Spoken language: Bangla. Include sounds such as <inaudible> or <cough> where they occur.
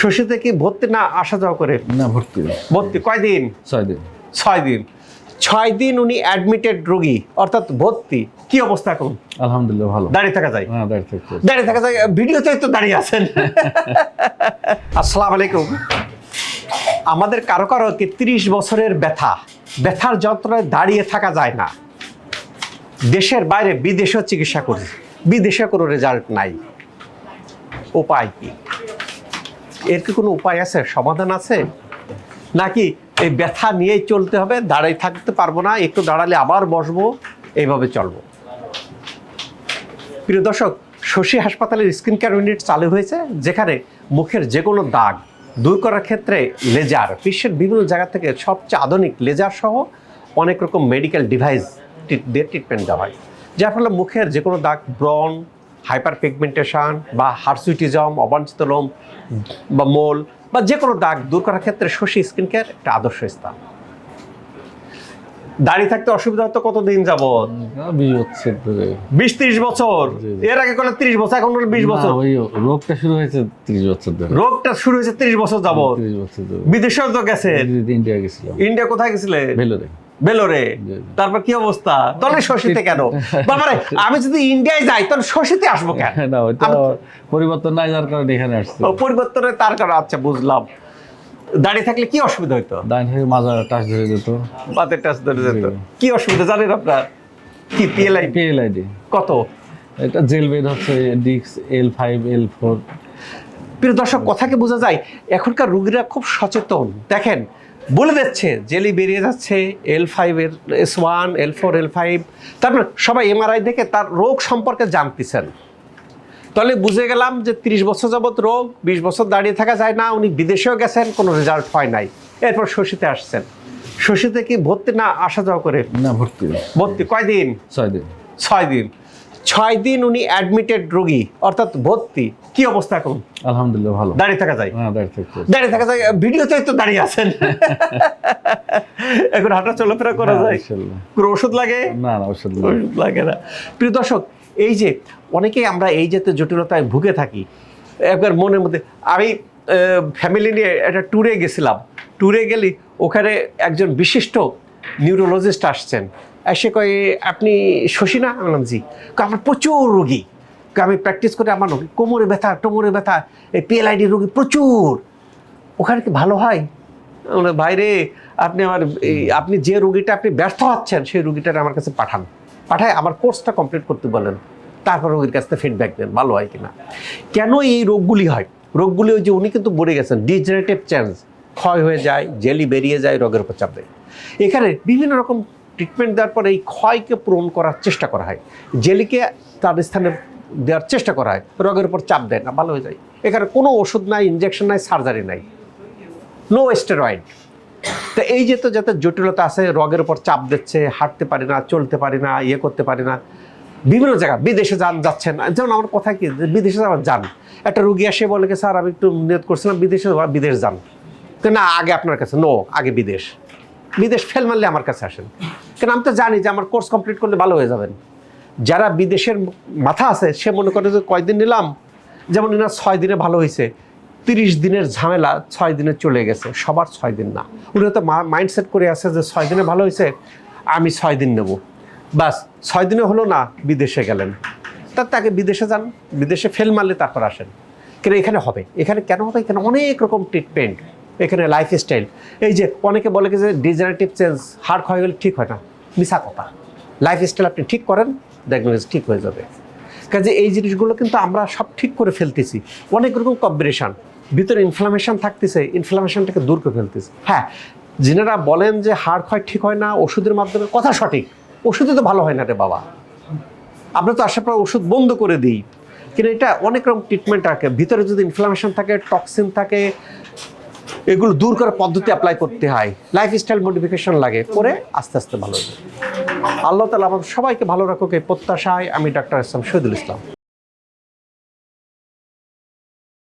শশীতে কি ভর্তি? না আসা যাওয়া করে। না ভর্তি ভর্তি কয়দিন ছয় দিন। ছয় দিন। ছয় দিন উনি অ্যাডমিটেড রোগী অর্থাৎ ভর্তি। কি অবস্থা এখন? আলহামদুলিল্লাহ ভালো। দাঁড়িয়ে থাকা যায়। হ্যাঁ দাঁড়িয়ে থাকতে দাঁড়িয়ে থাকা যায়। ভিডিওতে তো দাঁড়িয়ে আছেন। <laughs> আসসালামু আলাইকুম। আমাদের কারও কারও কি তিরিশ বছরের ব্যথা? ব্যথার যন্ত্রণায় দাঁড়িয়ে থাকা যায় না। দেশের বাইরে বিদেশেও চিকিৎসা করি। বিদেশে কোনো রেজাল্ট নাই। উপায় কি? এর কি কোনো উপায় আছে? সমাধান আছে? নাকি এই ব্যথা নিয়েই চলতে হবে দাঁড়িয়ে থাকতে পারব না, একটু দাঁড়ালে আবার বসবো, এইভাবে চলবো? প্রিয় দর্শক, শশী হাসপাতালের স্কিন কেয়ার ইউনিট চালু হয়েছে, যেখানে মুখের যে কোনো দাগ দূর করার ক্ষেত্রে লেজার, বিশ্বের বিভিন্ন জায়গা থেকে সবচেয়ে আধুনিক লেজার সহ অনেক রকম মেডিকেল ডিভাইস দিয়ে ট্রিটমেন্ট দেওয়া হয়। যার ফলে মুখের যে কোনো দাগ ব্রন হাইপার পিগমেন্টেশন বা হার্সুইটিজম অবাঞ্ছিত লোম বা মোল বা যে কোনো দাগ দূর করার ক্ষেত্রে শশী স্কিন কেয়ার একটা আদর্শ স্থান। দাঁড়িয়ে থাকতে অসুবিধা হতো কতদিন যাবত বিশ ত্রিশ বছর? এর আগে করলে ত্রিশ বছর এখন বিশ বছর? রোগটা শুরু হয়েছে ত্রিশ বছর ধরে। রোগটা শুরু হয়েছে ত্রিশ বছর ধরে। বিদেশেও তো গেছে ইন্ডিয়া গেছিলাম। ইন্ডিয়া কোথায় গেছিলে? ভেলোরে। বেলোরে। তারপর কি অবস্থা? তাহলে শশীতে কেন? বাবারে আমি যদি ইন্ডিয়ায় যাই তাহলে শশীতে আসব কেন? <laughs> না ওইটা পরিবর্তন নাই যার কারণে এখানে আসছে। ও, পরিবর্তনের তার কারণ আচ্ছা বুঝলাম। দাঁড়িয়ে থাকলে কি অসুবিধা হইতো? ডাইন থেকে মাজা টাচ ধরে যেত। বাতের টাচ ধরে যেত। কি অসুবিধা জানেন আপনার? কি পিএলআই পিএলআইডি কত? এটা জেল বেড হচ্ছে ডিক্স এল ফাইভ এল ফোর প্রিয় দর্শক কথাকে বোঝা যায় এখনকার রুগীরা খুব সচেতন। দেখেন বলে দিচ্ছে জেলি বেরিয়ে যাচ্ছে এল ফাইভ এর S one L four L five তারপর সবাই এমআরআই দেখে তার রোগ সম্পর্কে জানতেছেন। তাহলে বুঝে গেলাম যে তিরিশ বছর যাবত রোগ বিশ বছর দাঁড়িয়ে থাকা যায় না উনি বিদেশেও গেছেন কোনো রেজাল্ট হয় নাই। এরপর শশীতে আসছেন। শশীতে কি ভর্তি না আসা যাওয়া করে? না ভর্তি ভর্তি কয়দিন? ছয় দিন। ছয় দিন। ছয় দিন উনি অ্যাডমিটেড রোগী অর্থাৎ ভর্তি। কি অবস্থা এখন? আলহামদুলিল্লাহ ভালো। দাঁড়িয়ে থাকা যায়? হ্যাঁ দাঁড়িয়ে থাকতে দাঁড়িয়ে থাকা যায়? ভিডিওতে তো দাঁড়িয়ে আছেন। এখন হাঁটা চলাফেরা করা হ্যাঁ, যায়? কোনো ওষুধ লাগে? না না ওষুধ ওষুধ লাগে না। প্রিয় দর্শক এই যে অনেকেই আমরা এই জাতীয় জটিলতায় ভুগে থাকি একবার মনের মধ্যে আমি ফ্যামিলি নিয়ে একটা ট্যুরে গেছিলাম। ট্যুরে গেলি ওখানে একজন বিশিষ্ট নিউরোলজিস্ট আসছেন। এসে কয়ে, আপনি শশী না? বললাম, জি। আমার প্রচুর রোগী। আমি প্র্যাকটিস করে, আমার রোগী, কোমরে ব্যথা, টোমরে ব্যথা, এই পিএলআইডি রোগী প্রচুর। ওখানে কি ভালো হয়? আমরা বাইরে আপনি আমার আপনি যে রুগীটা আপনি ব্যর্থ হচ্ছেন, সেই রুগীটা আমার কাছে পাঠান। পাঠায়, আমার কোর্সটা কমপ্লিট করতে বলেন। তারপর রোগীর কাছ থেকে ফিডব্যাক দেন, ভালো হয় কিনা। কেন এই রোগগুলি হয়? রোগগুলি ওই যে উনি কিন্তু বলে গেছেন ডিজেনারেটিভ চেঞ্জ ক্ষয় হয়ে যায়, জেলি বেরিয়ে যায়, রোগের উপর চাপ দেয়। এখানে বিভিন্ন রকম ট্রিটমেন্ট দেওয়ার পর এই ক্ষয়কে পূরণ করার চেষ্টা করা হয়। জেলিকে তার স্থানে দেওয়ার চেষ্টা করা হয়। রোগের উপর চাপ দেয় না, ভালো হয়ে যায়। এখানে কোনো ওষুধ নাই ইঞ্জেকশন নাই সার্জারি নাই। নো স্টেরয়েড তো এই যে তো যাতে জটিলতা আছে, রোগের উপর চাপ দিচ্ছে, হাঁটতে পারি না, চলতে পারি না ইয়ে করতে পারি না। বিভিন্ন জায়গা বিদেশে যান যাচ্ছেন। যেমন আমার কথা কি বিদেশে যাওয়ার যান। একটা রুগী আসে বলে কি, স্যার, আমি একটু নিয়ত করছিলাম, বিদেশে বিদেশ যান। তো না, আগে আপনার কাছে নো আগে বিদেশ। বিদেশ ফেল মারলে আমার কাছে আসেন। কেন আমি তো জানি যে আমার কোর্স কমপ্লিট করলে ভালো হয়ে যাবেন। যারা বিদেশের মাথা আছে, সে মনে করে যে কয়দিন নিলাম? যেমন এনার ছয় দিনে ভালো হয়েছে, তিরিশ দিনের ঝামেলা ছয় দিনে চলে গেছে, সবার ছয় দিন না। উনি হয়তো মাইন্ডসেট করে আছে যে ছয় দিনে ভালো হয়েছে, আমি ছয় দিন নেব। বাস, ছয় দিনে হলো না, বিদেশে গেলেন। তার তাকে বিদেশে যান, বিদেশে ফেল মারলে তারপর আসেন। কেন এখানে হবে? এখানে কেন হবে? এখানে অনেক রকম ট্রিটমেন্ট এখানে লাইফস্টাইল এই যে অনেকে বলে যে ডিজেনারেটিভ চেঞ্জ হার্ট ক্ষয় গেলে ঠিক হয় না। মিশা কথা লাইফস্টাইল আপনি ঠিক করেন, দেখবেন ঠিক হয়ে যাবে। কাজে এই জিনিসগুলো কিন্তু আমরা সব ঠিক করে ফেলতেছি। অনেক রকম কম্বিনেশন ভিতরে ইনফ্লামেশন থাকতেছে ইনফ্লামেশনটাকে দূর করে ফেলতেছে। হ্যাঁ যিনারা বলেন যে হাড় ক্ষয় ঠিক হয় না, ওষুধের মাধ্যমে, কথা সঠিক। ওষুধে তো ভালো হয় না রে বাবা। আমরা তো আসার পর ওষুধ বন্ধ করে দিই। কিন্তু এটা অনেক রকম ট্রিটমেন্ট থাকে। ভিতরে যদি ইনফ্লামেশন থাকে টক্সিন থাকে এগুলো দূর করার পদ্ধতি অ্যাপ্লাই করতে হয়। লাইফস্টাইল মডিফিকেশন লাগে, করে আস্তে আস্তে ভালো আল্লাহ তালা আমাদের সবাইকে ভালো রাখুক, এই প্রত্যাশায় আমি ডাক্তার ইসলাম শহীদুল ইসলাম।